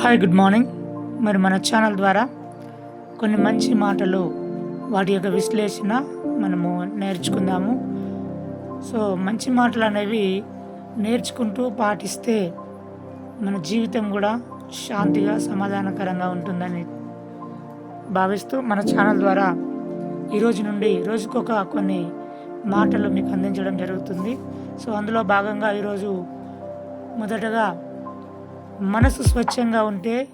Hi good morning మరి మన channel ద్వారా కొన్ని మంచి మాటలు వాటి యొక్క విశ్లేషణ మనము నేర్చుకుందాము. సో మంచి మాటలు అనేవి నేర్చుకుంటూ పాటిస్తే మన జీవితం కూడా శాంతిగా సమాధానకరంగా ఉంటుందని భావిస్తూ మన ఛానల్ ద్వారా ఈరోజు నుండి రోజుకొక కొన్ని మాటలు మీకు అందించడం జరుగుతుంది. సో అందులో భాగంగా ఈరోజు మొదటగా మనసు స్వచ్ఛంగా ఉంటే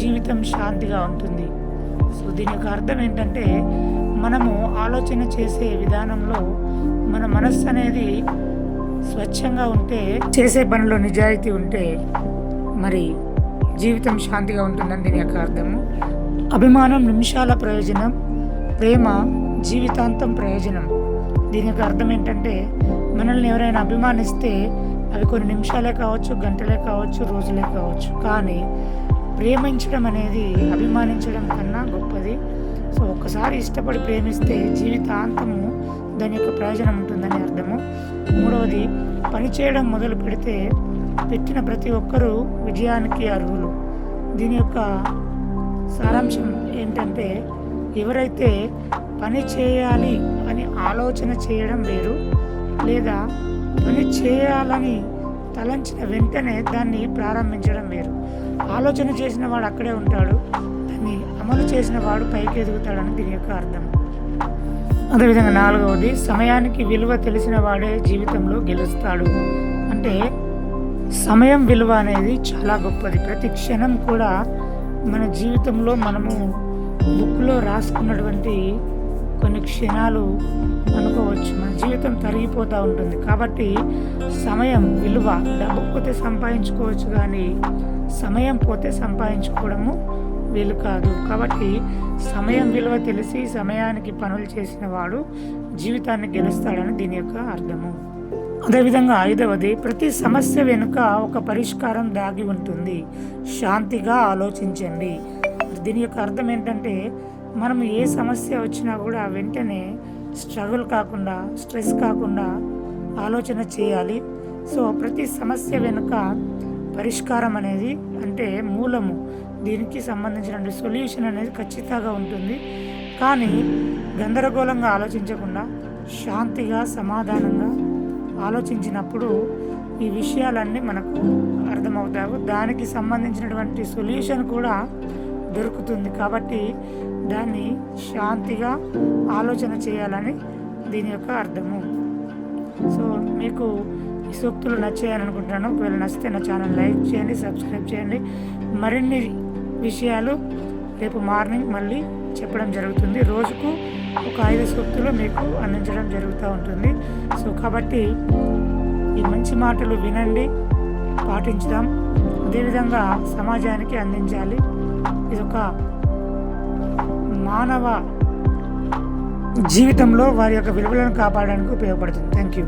జీవితం శాంతిగా ఉంటుంది. సో దీని యొక్క అర్థం ఏంటంటే మనము ఆలోచన చేసే విధానంలో మన మనస్సు అనేది స్వచ్ఛంగా ఉంటే చేసే పనిలో నిజాయితీ ఉంటే మరి జీవితం శాంతిగా ఉంటుందని దీని యొక్క అర్థము. అభిమానం నిమిషాల ప్రయోజనం ప్రేమ జీవితాంతం ప్రయోజనం. దీని యొక్క అర్థం ఏంటంటే మనల్ని ఎవరైనా అభిమానిస్తే అవి కొన్ని నిమిషాలే కావచ్చు గంటలే కావచ్చు రోజులే కావచ్చు. కానీ ప్రేమించడం అనేది అభిమానించడం కన్నా గొప్పది. సో ఒక్కసారి ఇష్టపడి ప్రేమిస్తే జీవితాంతము దాని యొక్క ప్రయోజనం ఉంటుందని అర్థము. మూడవది పని చేయడం మొదలు పెడితే పెట్టిన ప్రతి ఒక్కరూ విజయానికి అర్హులు. దీని యొక్క సారాంశం ఏంటంటే ఎవరైతే పని చేయాలి అని ఆలోచన చేయడం వేరు లేదా పని చేయాలని తలంచిన వెంటనే దాన్ని ప్రారంభించడం వేరు. ఆలోచన చేసిన వాడు అక్కడే ఉంటాడు. దాన్ని అమలు చేసిన వాడు పైకి ఎదుగుతాడని దీని యొక్క అర్థం. అదేవిధంగా నాలుగవది సమయానికి విలువ తెలిసిన వాడే జీవితంలో గెలుస్తాడు. అంటే సమయం విలువ అనేది చాలా గొప్పది. ప్రతి క్షణం కూడా మన జీవితంలో మనము బుక్లో రాసుకున్నటువంటి కొన్ని క్షణాలు అనుకోవచ్చు. మన జీవితం తరిగిపోతూ ఉంటుంది. కాబట్టి సమయం విలువ డబ్బు పోతే సంపాదించుకోవచ్చు కానీ సమయం పోతే సంపాదించుకోవడము వీలు కాదు. కాబట్టి సమయం విలువ తెలిసి సమయానికి పనులు చేసిన వాడు జీవితాన్ని గెలుస్తాడని దీని యొక్క అర్థము. అదేవిధంగా ఐదవది ప్రతి సమస్య వెనుక ఒక పరిష్కారం దాగి ఉంటుంది. శాంతిగా ఆలోచించండి. దీని యొక్క అర్థం ఏంటంటే మనం ఏ సమస్య వచ్చినా కూడా వెంటనే స్ట్రగుల్ కాకుండా స్ట్రెస్ కాకుండా ఆలోచన చేయాలి. సో ప్రతి సమస్య వెనుక పరిష్కారం అనేది అంటే మూలము. దీనికి సంబంధించిన సొల్యూషన్ అనేది ఖచ్చితంగా ఉంటుంది. కానీ గందరగోళంగా ఆలోచించకుండా శాంతిగా సమాధానంగా ఆలోచించినప్పుడు ఈ విషయాలన్నీ మనకు అర్థమవుతాయి. దానికి సంబంధించినటువంటి సొల్యూషన్ కూడా దొరుకుతుంది కాబట్టి దాన్ని శాంతిగా ఆలోచన చేయాలని దీని యొక్క అర్థము. సో మీకు ఈ సూక్తులు నచ్చాయని అనుకుంటున్నాను ఒకవేళ నచ్చితే నా ఛానల్ లైక్ చేయండి సబ్స్క్రైబ్ చేయండి. మరిన్ని విషయాలు రేపు మార్నింగ్ మళ్ళీ చెప్పడం జరుగుతుంది. రోజుకు ఒక ఐదు సూక్తులు మీకు అందించడం జరుగుతూ ఉంటుంది. సో కాబట్టి ఈ మంచి మాటలు వినండి పాటించుదాం. అదేవిధంగా సమాజానికి అందించాలి. ఇది ఒక మానవ జీవితంలో వారి యొక్క విలువలను కాపాడడానికి ఉపయోగపడుతుంది. Thank you